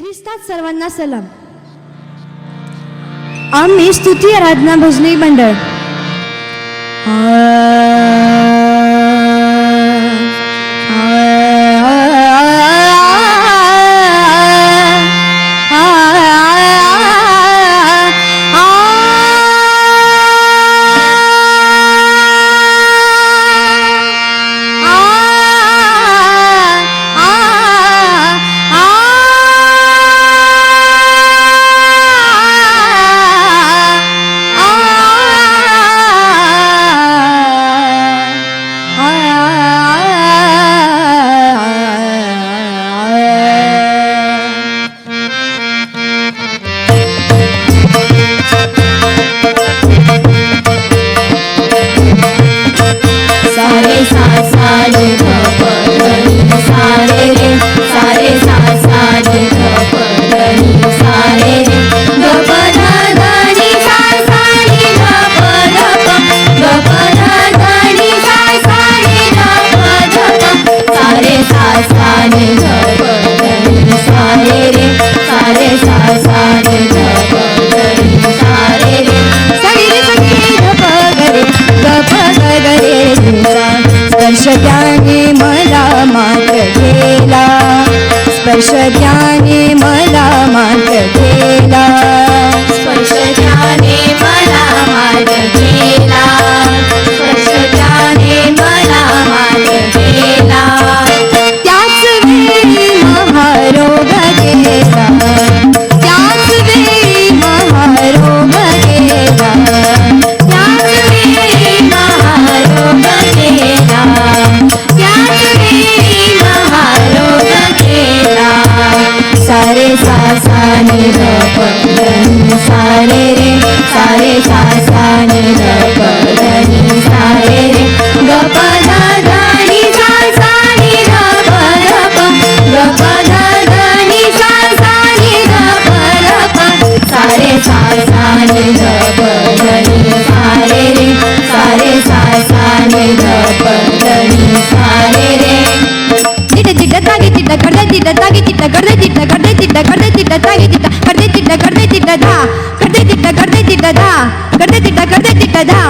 ख्रिस्तात सर्वांना सलाम. आम्ही स्तुती आराधना भजनी मंडळ. தாகி திட்ட கர்தை திட்ட கர்தை திட்ட கர்தை திட்ட தாகி திட்ட கர்தை திட்ட கர்தை திட்டதா கர்தை திட்ட கர்தை திட்டதா கர்தை திட்ட கர்தை திட்டதா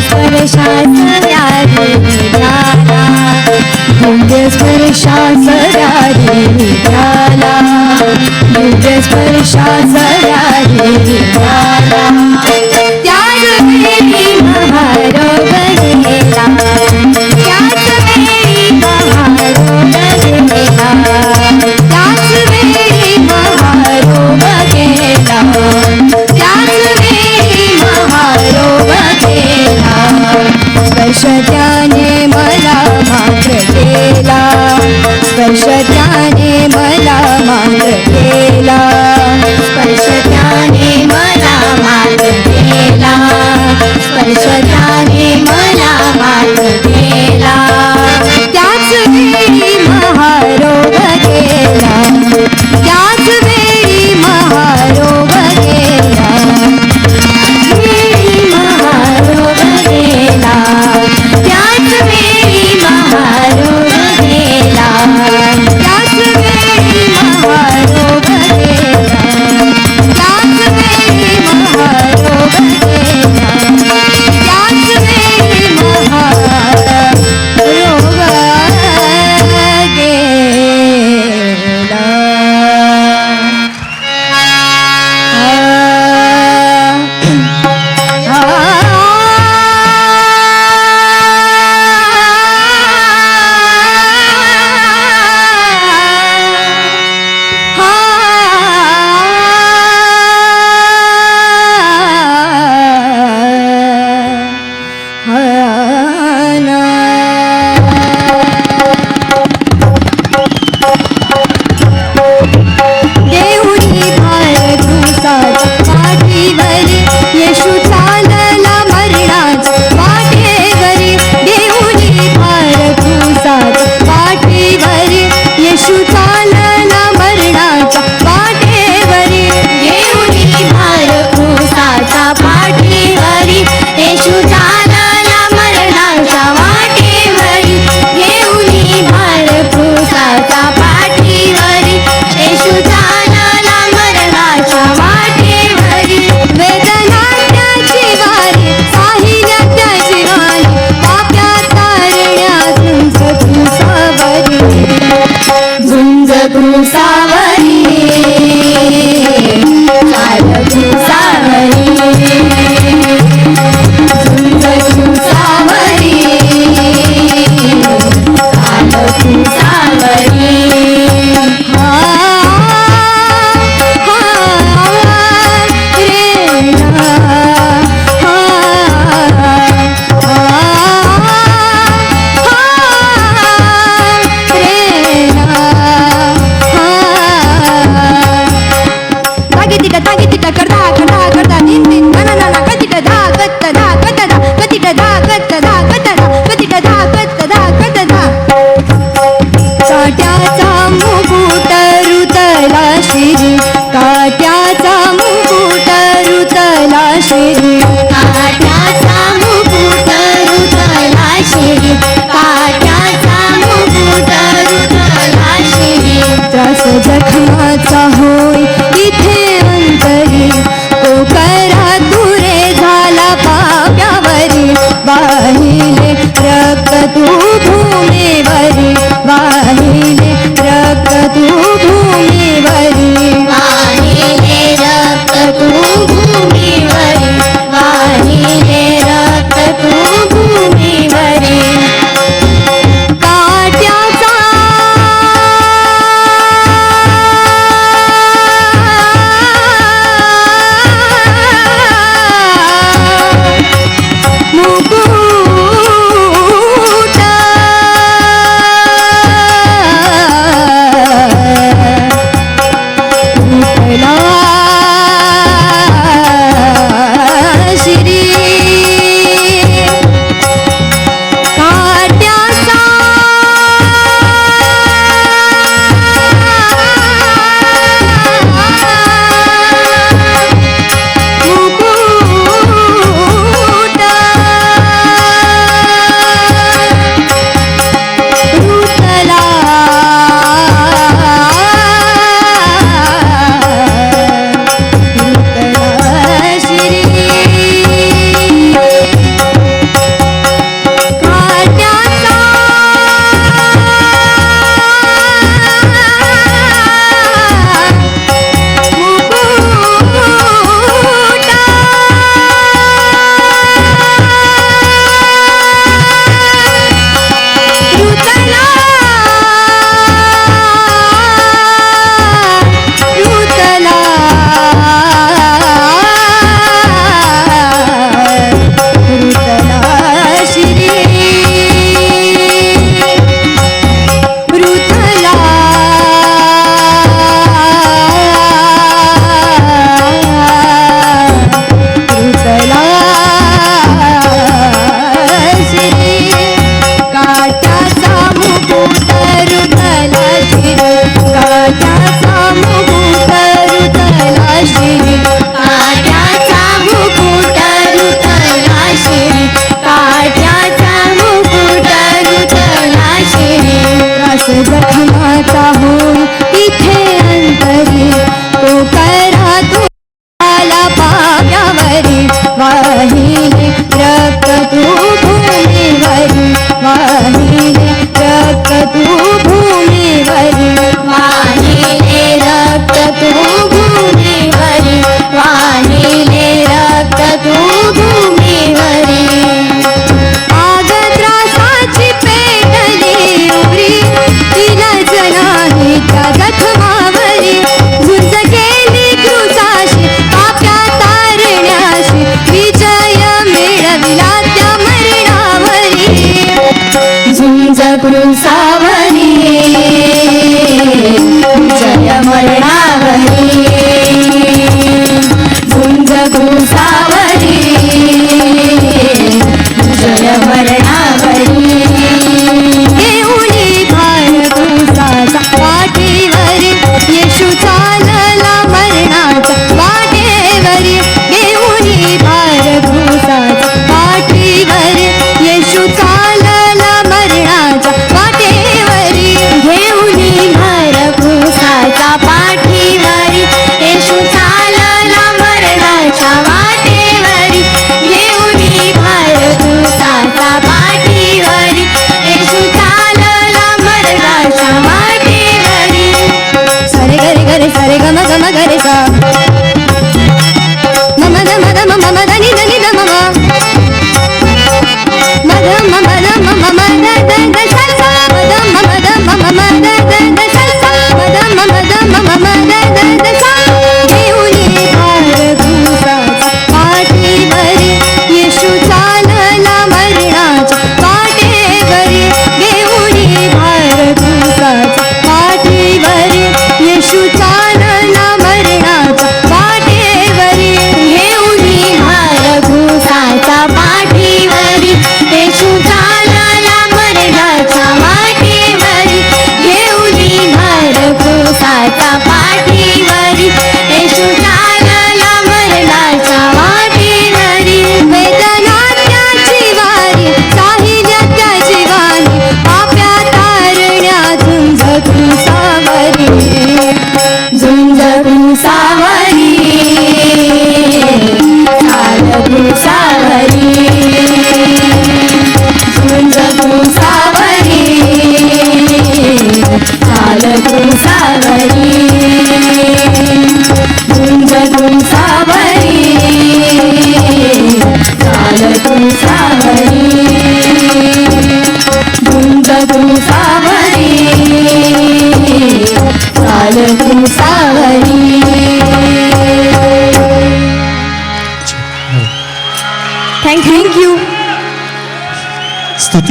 स्पर्शास व्यारे निघाला दिव्य स्पर्शास व्यारे निघाला दिव्य स्पर्शास व्यारे निघाला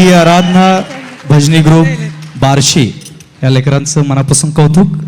भारतीय आराधना भजनी ग्रुप बार्शी. या लेकरांचं मनापासून कौतुक.